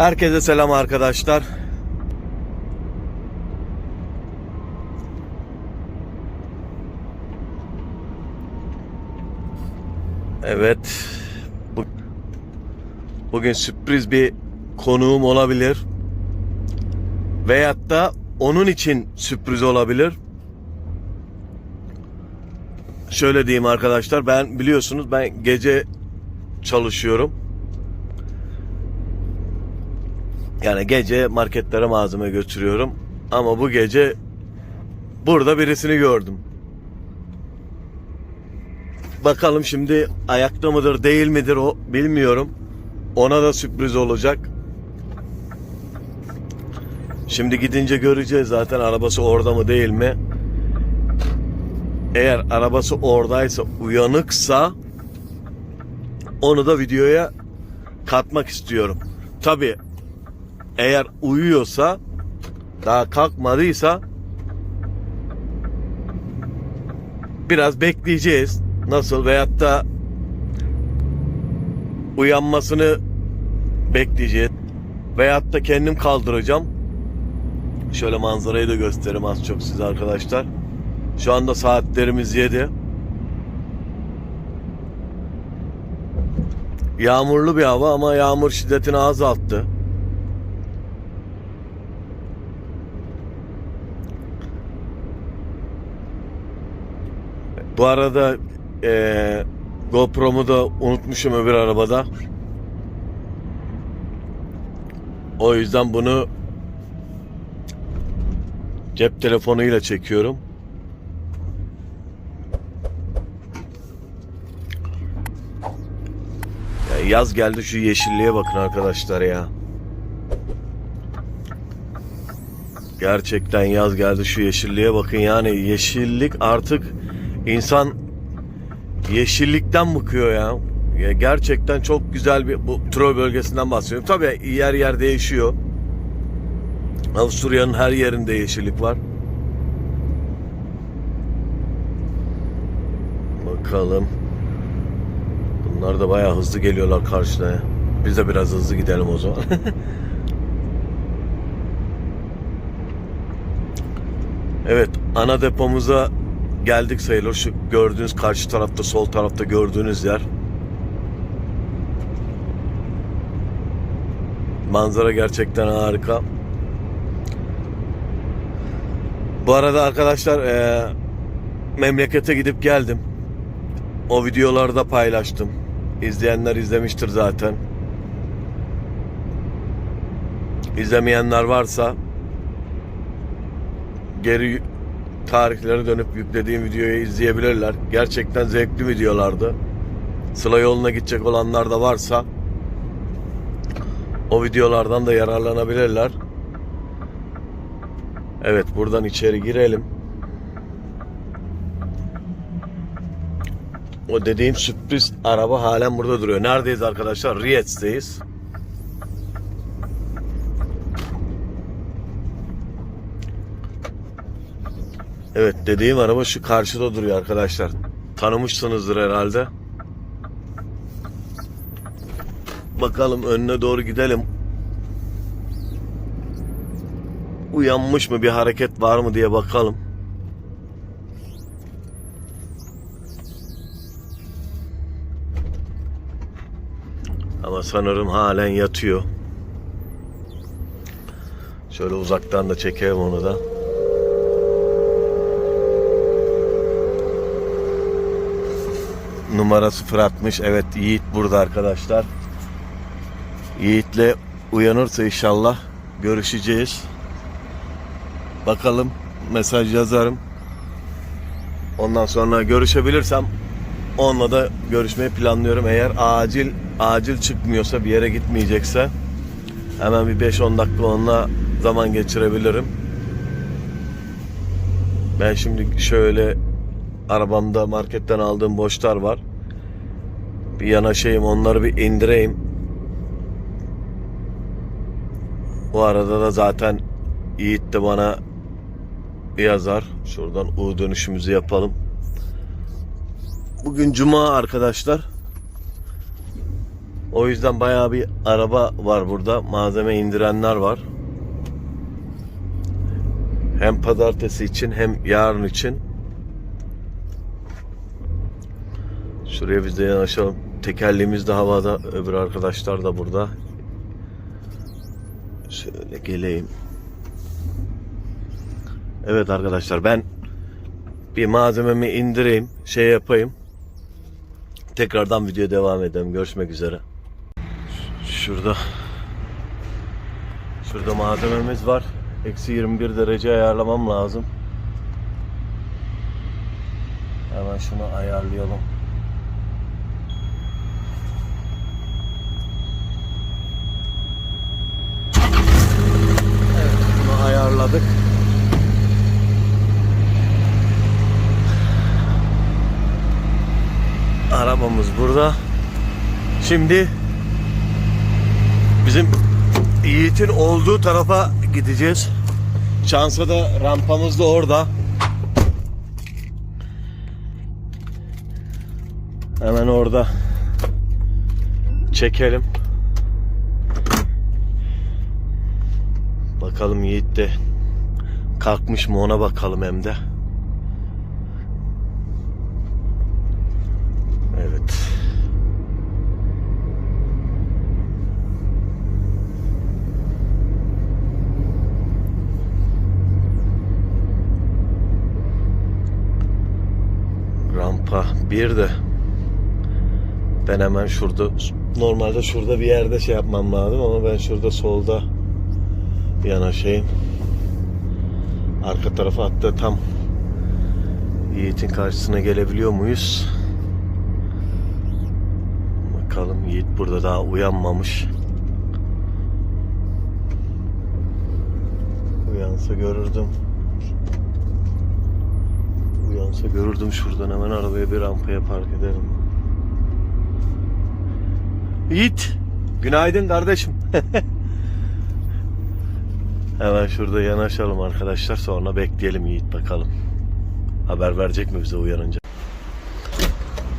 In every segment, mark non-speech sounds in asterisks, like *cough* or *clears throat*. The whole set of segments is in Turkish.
Herkese selam arkadaşlar. Evet. Bu, bugün sürpriz bir konuğum olabilir. Veyahut da onun için sürpriz olabilir. Şöyle diyeyim arkadaşlar ben biliyorsunuz ben gece çalışıyorum. Yani gece marketlere malzeme götürüyorum. Ama bu gece burada birisini gördüm. Bakalım şimdi ayakta mıdır değil midir o bilmiyorum. Ona da sürpriz olacak. Şimdi gidince göreceğiz zaten arabası orada mı değil mi. Eğer arabası oradaysa uyanıksa onu da videoya katmak istiyorum. Tabi eğer uyuyorsa daha kalkmadıysa biraz bekleyeceğiz. Nasıl veyahut da uyanmasını bekleyeceğiz. Veyahut da kendim kaldıracağım. Şöyle manzarayı da göstereyim az çok size arkadaşlar. Şu anda saatlerimiz 7. Yağmurlu bir hava ama yağmur şiddetini azalttı. Bu arada eee GoPro'mu da unutmuşum öbür arabada. O yüzden bunu cep telefonuyla çekiyorum. Ya yaz geldi şu yeşilliğe bakın arkadaşlar ya. Gerçekten yaz geldi şu yeşilliğe bakın yani yeşillik artık insan yeşillikten bıkıyor ya. ya gerçekten çok güzel bir bu Troy bölgesinden bahsediyorum. Tabii yer yer değişiyor. Avusturya'nın her yerinde yeşillik var. Bakalım. Bunlar da bayağı hızlı geliyorlar karşıya. Biz de biraz hızlı gidelim o zaman. *laughs* evet, ana depomuza geldik sayılır. Şu gördüğünüz karşı tarafta, sol tarafta gördüğünüz yer. Manzara gerçekten harika. Bu arada arkadaşlar eee, memlekete gidip geldim. O videoları da paylaştım. İzleyenler izlemiştir zaten. İzlemeyenler varsa geri tarihlere dönüp yüklediğim videoyu izleyebilirler. Gerçekten zevkli videolardı. Sıla yoluna gidecek olanlar da varsa o videolardan da yararlanabilirler. Evet buradan içeri girelim. O dediğim sürpriz araba halen burada duruyor. Neredeyiz arkadaşlar? Riyad'deyiz. Evet dediğim araba şu karşıda duruyor arkadaşlar. Tanımışsınızdır herhalde. Bakalım önüne doğru gidelim. Uyanmış mı bir hareket var mı diye bakalım. Ama sanırım halen yatıyor. Şöyle uzaktan da çekeyim onu da. Numara 060. Evet Yiğit burada arkadaşlar. Yiğit'le uyanırsa inşallah görüşeceğiz. Bakalım mesaj yazarım. Ondan sonra görüşebilirsem onunla da görüşmeyi planlıyorum. Eğer acil acil çıkmıyorsa bir yere gitmeyecekse hemen bir 5-10 dakika onunla zaman geçirebilirim. Ben şimdi şöyle arabamda marketten aldığım boşlar var. Bir yanaşayım onları bir indireyim. Bu arada da zaten Yiğit de bana yazar. Şuradan U dönüşümüzü yapalım. Bugün cuma arkadaşlar. O yüzden bayağı bir araba var burada. Malzeme indirenler var. Hem pazartesi için hem yarın için. Şuraya biz de yanaşalım. Tekerleğimiz de havada. Öbür arkadaşlar da burada. Şöyle geleyim. Evet arkadaşlar ben bir malzememi indireyim. Şey yapayım. Tekrardan videoya devam edelim. Görüşmek üzere. Şurada Şurada malzememiz var. Eksi 21 derece ayarlamam lazım. Hemen şunu ayarlayalım. Evet, bunu ayarladık. Arabamız burada. Şimdi bizim Yiğit'in olduğu tarafa gideceğiz. Şansa da rampamız da orada. Hemen orada çekelim. Bakalım Yiğit de kalkmış mı ona bakalım hem de. Evet. Rampa bir de ben hemen şurada normalde şurada bir yerde şey yapmam lazım ama ben şurada solda yanaşayım. Arka tarafa hatta tam Yiğit'in karşısına gelebiliyor muyuz? Bakalım Yiğit burada daha uyanmamış. Uyansa görürdüm. Uyansa görürdüm şuradan hemen arabaya bir rampaya park ederim. Yiğit. Günaydın kardeşim. *laughs* hemen şurada yanaşalım arkadaşlar sonra bekleyelim Yiğit bakalım. Haber verecek mi bize uyanınca?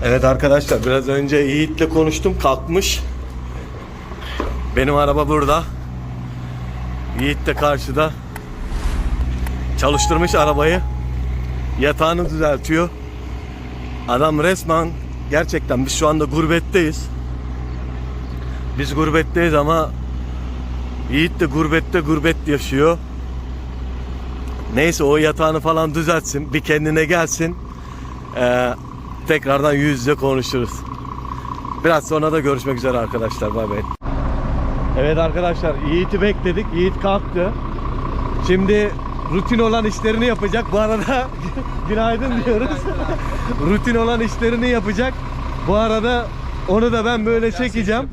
Evet arkadaşlar biraz önce Yiğit'le konuştum kalkmış. Benim araba burada. Yiğit de karşıda. Çalıştırmış arabayı. Yatağını düzeltiyor. Adam resmen gerçekten biz şu anda gurbetteyiz. Biz gurbetteyiz ama Yiğit de gurbette gurbet yaşıyor. Neyse o yatağını falan düzeltsin. Bir kendine gelsin. Ee, tekrardan yüz yüze konuşuruz. Biraz sonra da görüşmek üzere arkadaşlar. Bay bay. Evet arkadaşlar Yiğit'i bekledik. Yiğit kalktı. Şimdi rutin olan işlerini yapacak. Bu arada *laughs* günaydın diyoruz. *laughs* rutin olan işlerini yapacak. Bu arada onu da ben böyle çekeceğim.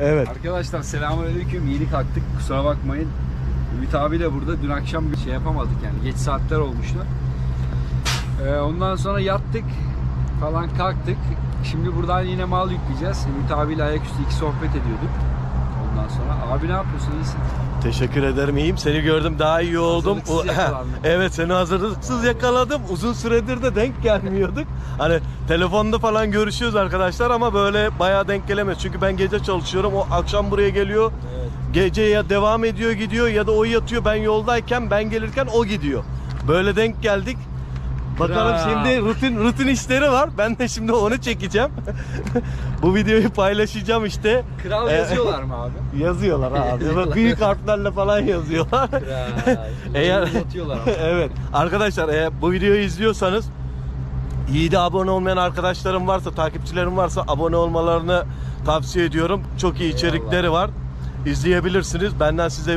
Evet. Arkadaşlar selamünaleyküm. Yeni kalktık. Kusura bakmayın. Ümit abi de burada. Dün akşam bir şey yapamadık yani. Geç saatler olmuştu. Ee, ondan sonra yattık falan kalktık. Şimdi buradan yine mal yükleyeceğiz. Ümit abiyle ayaküstü iki sohbet ediyorduk. Ondan sonra. Abi ne yapıyorsun? İyisin. Teşekkür ederim iyiyim. Seni gördüm daha iyi oldum. Hazırlıksız *laughs* evet seni hazırlıksız yakaladım. Uzun süredir de denk gelmiyorduk. Hani telefonda falan görüşüyoruz arkadaşlar ama böyle bayağı denk gelemez. Çünkü ben gece çalışıyorum. O akşam buraya geliyor. Evet. Gece ya devam ediyor gidiyor ya da o yatıyor. Ben yoldayken ben gelirken o gidiyor. Böyle denk geldik. Bakalım Kral. şimdi rutin rutin işleri var. Ben de şimdi onu çekeceğim. *laughs* Bu videoyu paylaşacağım işte. Kral Ee, yazıyorlar mı abi? *laughs* Yazıyorlar abi. *laughs* Böyle büyük harflerle falan yazıyorlar. Eğer- Uzatıyorlar ama. evet. Arkadaşlar eğer bu videoyu izliyorsanız Yiğit'e abone olmayan arkadaşlarım varsa, takipçilerim varsa abone olmalarını tavsiye ediyorum. Çok iyi içerikleri var. İzleyebilirsiniz. Benden size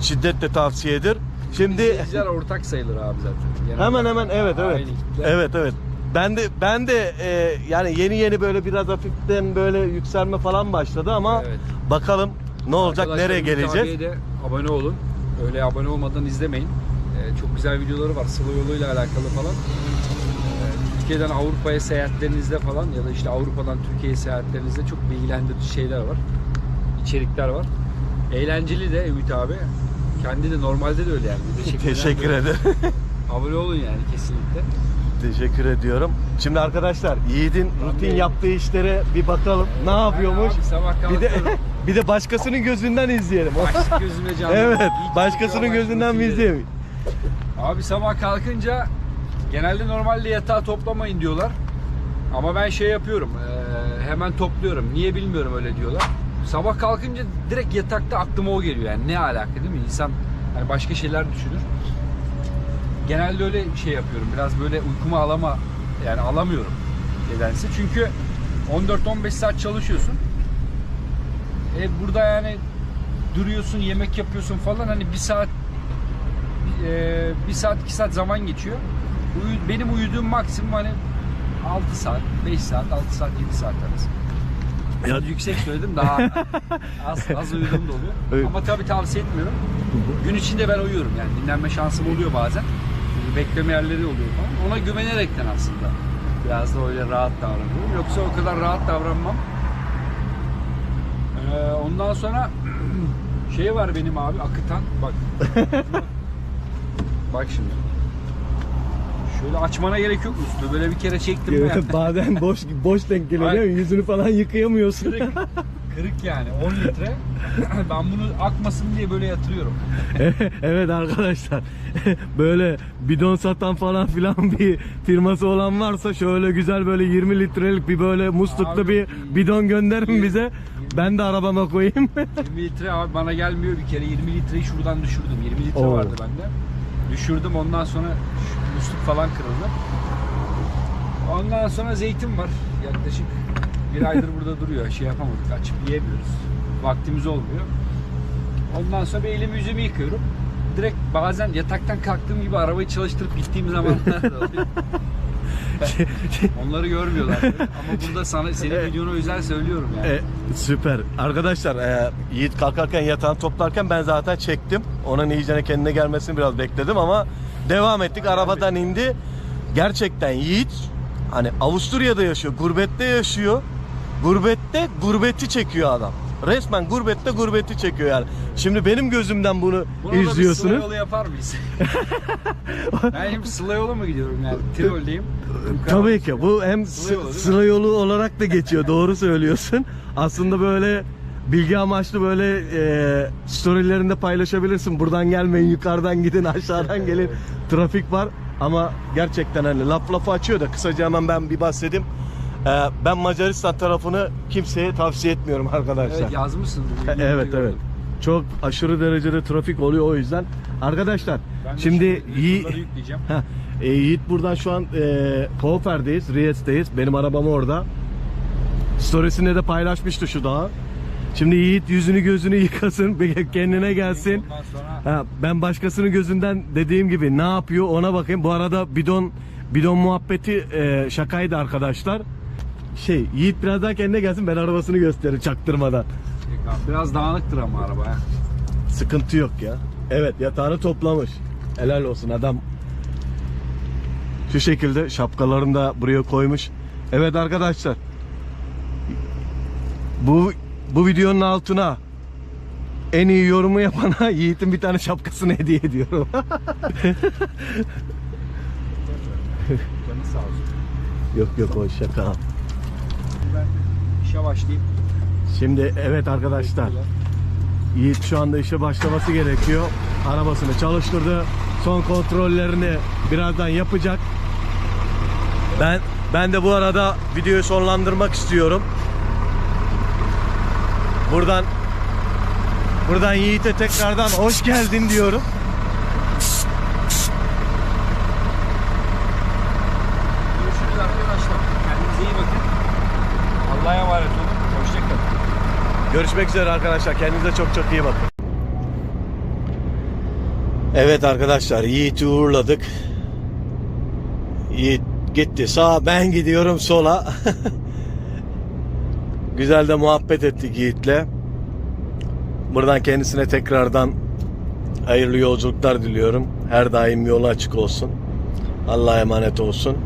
şiddetle tavsiyedir. Şimdi İzleyiciler ortak sayılır abi zaten. Genel hemen olarak. hemen evet evet. Aynı kitle. Evet evet. Ben de ben de e, yani yeni yeni böyle biraz hafiften böyle yükselme falan başladı ama Evet. bakalım ne olacak, Arkadaşlar, nereye Ümit geleceğiz? abiye de abone olun. Öyle abone olmadan izlemeyin. Ee, çok güzel videoları var Sıla yoluyla alakalı falan. Ee, Türkiye'den Avrupa'ya seyahatlerinizde falan ya da işte Avrupa'dan Türkiye'ye seyahatlerinizde çok bilgilendirici şeyler var. İçerikler var. Eğlenceli de Ümit abi. Kendi de normalde de öyle yani. *laughs* Teşekkür böyle. ederim. *laughs* Abone olun yani kesinlikle. Teşekkür ediyorum. Şimdi arkadaşlar Yiğit'in rutin yaptığı işlere bir bakalım. Ne yapıyormuş? Abi sabah Bir de *laughs* bir de başkasının gözünden izleyelim. Aşk gözüme canlı. evet, İyi başkasının gözünden mi başka izleyelim? Abi sabah kalkınca genelde normalde yatağı toplamayın diyorlar. Ama ben şey yapıyorum. eee, hemen topluyorum. Niye bilmiyorum öyle diyorlar. Sabah kalkınca direkt yatakta aklıma o geliyor. Yani ne alaka değil mi? İnsan hani başka şeyler düşünür. Genelde öyle şey yapıyorum. Biraz böyle uykumu alama yani alamıyorum nedense. Çünkü 14-15 saat çalışıyorsun. E burada yani duruyorsun, yemek yapıyorsun falan hani bir saat e, bir saat iki saat zaman geçiyor. Uyu, benim uyuduğum maksimum hani 6 saat, 5 saat, 6 saat, 7 saat arası. Biraz yüksek söyledim daha *laughs* az, az uyuduğum da oluyor. Evet. Ama tabii tavsiye etmiyorum. Gün içinde ben uyuyorum yani dinlenme şansım oluyor bazen. Çünkü bekleme yerleri oluyor falan. Ona güvenerekten aslında biraz da öyle rahat davranıyorum. Yoksa o kadar rahat davranmam. Ee, ondan sonra *clears throat* şey var benim abi akıtan bak. *laughs* bak şimdi. Şöyle açmana gerek yok üstü. Böyle bir kere çektim mi? Bazen *laughs* boş boş denk geliyor Ay. değil mi? Yüzünü falan yıkayamıyorsun. Kırık, kırık yani 10 litre. *clears throat* ben bunu akmasın diye böyle yatırıyorum. *laughs* evet arkadaşlar *laughs* böyle bidon satan falan filan bir firması olan varsa şöyle güzel böyle 20 litrelik bir böyle musluklu Abi, bir bidon gönderin bize. Ben de arabama koyayım. 20 litre abi bana gelmiyor bir kere 20 litreyi şuradan düşürdüm 20 litre Oo. vardı bende düşürdüm ondan sonra musluk falan kırıldı ondan sonra zeytin var yaklaşık bir aydır burada duruyor şey yapamadık açıp yiyemiyoruz vaktimiz olmuyor ondan sonra bir elimi yüzümü yıkıyorum direkt bazen yataktan kalktığım gibi arabayı çalıştırıp gittiğim zamanlar da oluyor. *laughs* Onları görmüyorlar. Ama burada sana senin Evet. videona özel söylüyorum yani. E, süper. Arkadaşlar e, Yiğit kalkarken yatağını toplarken ben zaten çektim. Onun iyicene kendine gelmesini biraz bekledim ama devam ettik. Arabadan indi. Gerçekten Yiğit hani Avusturya'da yaşıyor, gurbette yaşıyor. Gurbette gurbeti çekiyor adam. Resmen gurbette gurbeti çekiyor yani. Şimdi benim gözümden bunu Buna da bir sıla izliyorsunuz. yolu yapar mıyız? *laughs* ben sıla yolu mu gidiyorum yani? Tiroldeyim. Tabii ki bu hem Sıla yolu sı- değil mi? sıra yolu olarak da geçiyor. Doğru söylüyorsun. Aslında böyle bilgi amaçlı böyle e, storylerinde paylaşabilirsin. Buradan gelmeyin, yukarıdan gidin, aşağıdan gelin. Trafik var ama gerçekten hani laf lafı açıyor da kısaca hemen ben bir bahsedeyim. E, ben Macaristan tarafını kimseye tavsiye etmiyorum arkadaşlar. Evet yazmışsın. *laughs* Evet evet. Çok aşırı derecede trafik oluyor o yüzden. Arkadaşlar Ben şimdi şimdi Yi- YouTube'ları yükleyeceğim. Heh, e, Yiğit buradan şu an e, Kofer'deyiz, Riyad'deyiz. Benim arabam orada. Storiesinde de paylaşmıştı şu dağı. Şimdi Yiğit yüzünü gözünü yıkasın, kendine gelsin. Ha, ben başkasının gözünden dediğim gibi ne yapıyor ona bakayım. Bu arada bidon bidon muhabbeti e, şakaydı arkadaşlar. Şey Yiğit biraz daha kendine gelsin ben arabasını gösterir çaktırmadan. biraz dağınıktır ama araba ya. Sıkıntı yok ya. Evet yatağını toplamış. Helal olsun adam. Şu şekilde şapkalarını da buraya koymuş. Evet arkadaşlar. Bu bu videonun altına en iyi yorumu yapana *laughs* Yiğit'in bir tane şapkasını hediye ediyorum. *laughs* Yok yok o şaka. Ben işe başlayayım. Şimdi evet arkadaşlar. Yiğit şu anda işe başlaması gerekiyor. Arabasını çalıştırdı. Son kontrollerini birazdan yapacak. Ben ben de bu arada videoyu sonlandırmak istiyorum. Buradan buradan Yiğit'e tekrardan hoş geldin diyorum. Görüşürüz arkadaşlar. Kendinize iyi bakın. Allah'a emanet olun. Hoşçakalın. Görüşmek üzere arkadaşlar. Kendinize çok çok iyi bakın. Evet arkadaşlar Yiğit'i uğurladık. Yiğit gitti sağa ben gidiyorum sola. *laughs* Güzel de muhabbet ettik Yiğit'le. Buradan kendisine tekrardan hayırlı yolculuklar diliyorum. Her daim yolu açık olsun. Allah'a emanet olsun.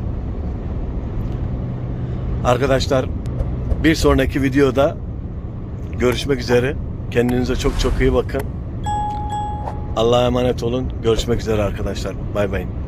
Arkadaşlar bir sonraki videoda Görüşmek üzere. Kendinize çok çok iyi bakın. Allah'a emanet olun. Görüşmek üzere arkadaşlar. Bay bay.